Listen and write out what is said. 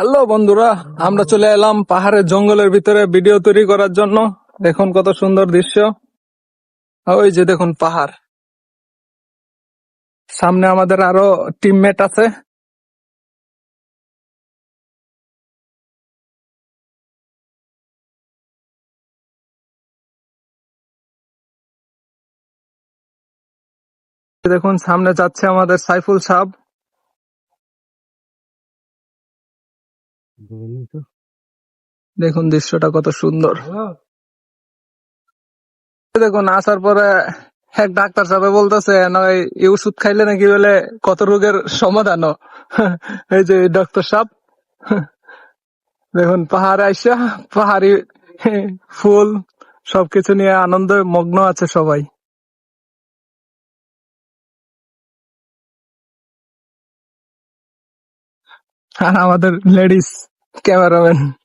Hello বন্ধুরা, আমরা চলে এলাম পাহাড়ের জঙ্গলের ভিতরে ভিডিও তৈরি করার জন্য। দেখুন কত সুন্দর দৃশ্য। ওই যে দেখুন পাহাড়। সামনে আমাদের আরও টিমমেট আছে। দেখুন, সামনে যাচ্ছে আমাদের সাইফুল সাহ দেখুন দৃশ্যটা কত সুন্দর। দেখুন, আসার পরে এক ডাক্তার সাহেব বলতেছে এই ওষুধ খাইলে নাকি বলে কত রোগের সমাধান এই যে ডক্টর সাহেব। দেখুন, পাহাড়ে আইসা, পাহাড়ি ফুল, সবকিছু নিয়ে আনন্দে মগ্ন আছে সবাই। আর আমাদের লেডিস cameraman